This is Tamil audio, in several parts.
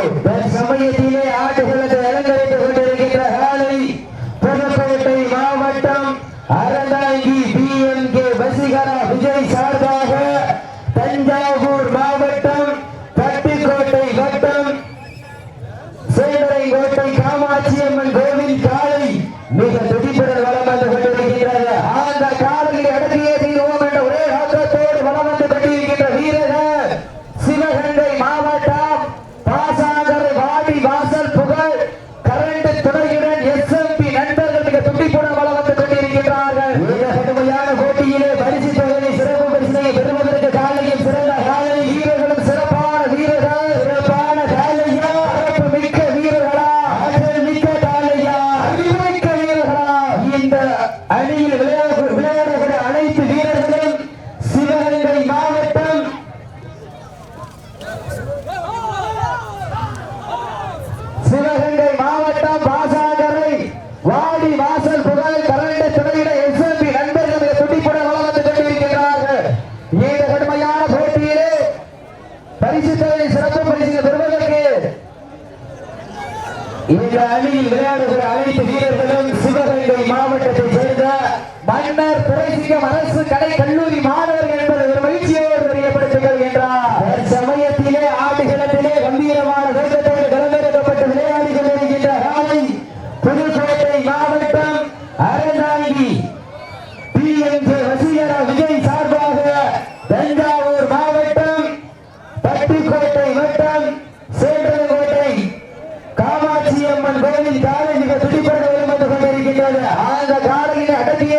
சமயத்திலே ஆட்டுகளது அலங்கரித்துக் கொண்டிருக்கின்ற ஹாலை புதுக்கோட்டை மாவட்டம் Aranthangi P M K Vasigara Vijay சார்பாக தஞ்சாவூர் மாவட்டம் பட்டிக்கோட்டை வட்டம் சேவரை கோட்டை காமாட்சியம்மன் கோவில் காலை மிக துடிப்புடன் வளம் வந்து கொண்டிருக்கின்றது. அந்த காலையை அடக்கியே தீர்வோம். இந்த அணியில் விளையாடுகிற அனைத்து வீரர்களும் சிவகங்கை மாவட்டத்தை சேர்ந்த மன்னர் துறைசிங்கம் அரசு கலை கல்லூரி மாணவர் அவன் பேரில் காலை மிக துடிப்பட வெளிப்பட்டுக் கொண்டிருக்கின்றது அந்த காலையில் அடக்கிய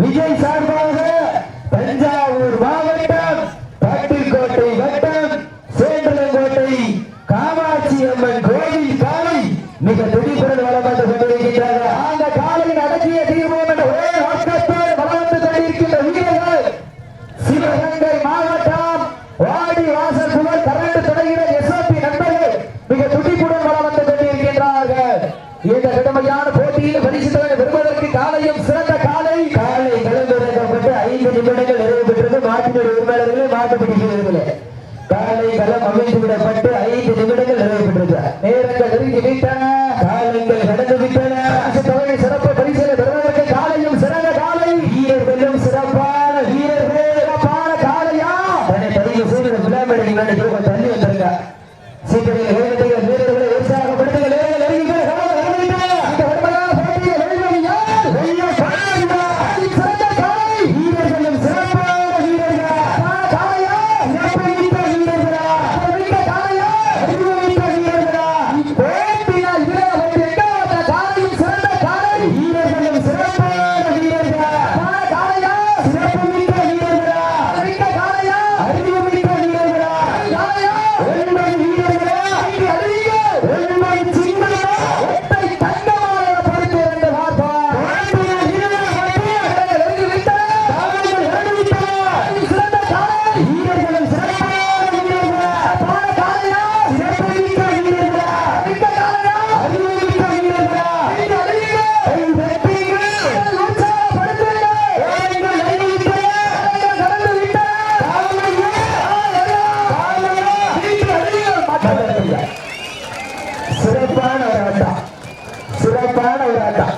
விஜய் சார்பாக தஞ்சாவூர் மாவட்டம் பட்டிக்கோட்டை வட்டம் சேந்தலங்கோட்டை காமாட்சி அம்மன் கோயில் காலை மிக துடிப்புடன் வளம் வந்து கொண்டிருக்கின்றார்கள். நாற்பத்தி நிமிடங்களே காலை களம் அமைத்து விடப்பட்டு ஐந்து நிமிடங்கள் நிறைவு பெற்றது நேரங்கள் நெருங்கி விட்டன காலங்கள் கடந்து விட்டன தவறை சிறப்பு பரிசீலனை பெறுவதற்கு காலையும் சிறந்த காலை. வீரர்களும் சீக்கிரம் வேகத்தை la